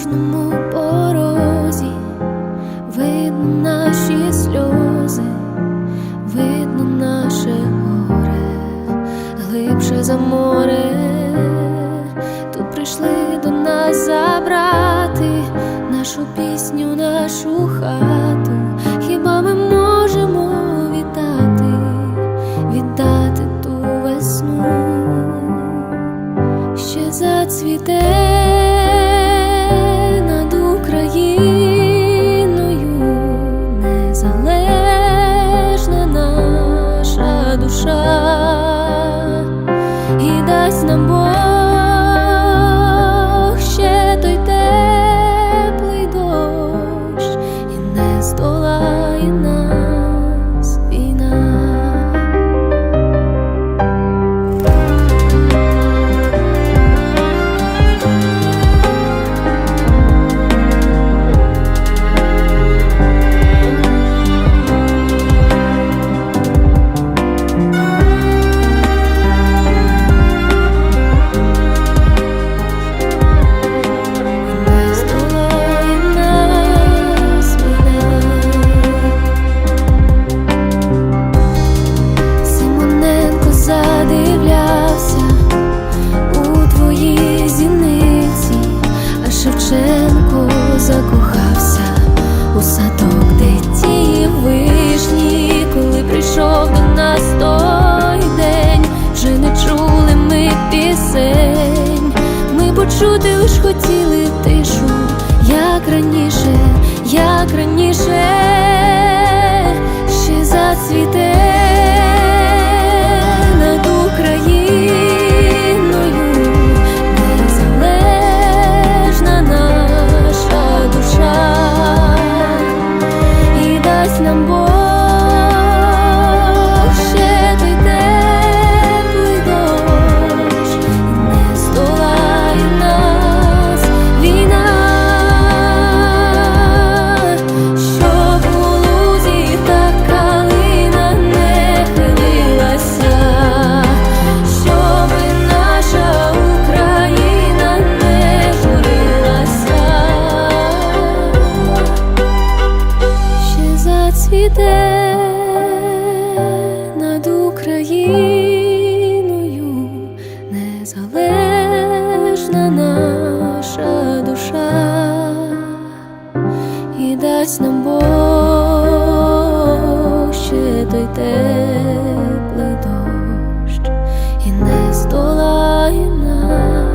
кожному порозі видно наші сльози, видно наше горе, глибше за море. Тут прийшли до нас забрати нашу пісню, нашу хату. Шевченко закохався у садок, де ті вишні, коли прийшов до нас той день, вже не чули ми пісень. Ми почути лиш хотіли тишу, Україною незалежна наша душа і дасть нам Бог той теплий дощ і не здолає нас.